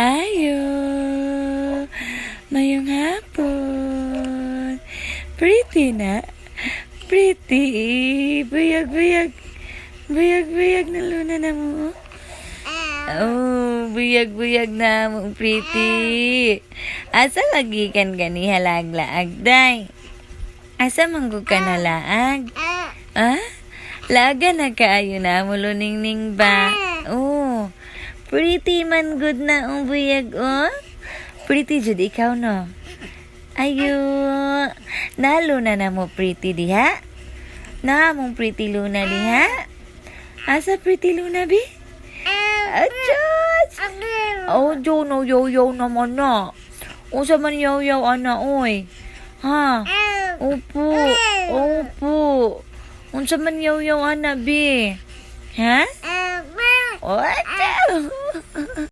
Ayo. Mayong hapon. Pretty na. Pretty. Buyag, buyag. Buyag, buyag na luna na mo. Oh, buyag, buyag na mo, pretty. Asa lagi kan gani halaglaag, day? Asa manggug ka na laag? Ah? Laga na kaayo na mo luningning ba? Oh. Pretty man good na ang buyag, oh. Pretty jud ikaw, no? Ayo. Nalo na na mo pretty diha? Na mong pretty luna diha? Asa pretty luna bi? Achos! Oh, jo no yo yo naman na. Unsa man yo yo ana oy? Ha? Opo. Opo. Unsa man yo yo ana bi? Ha? Oh, achaw!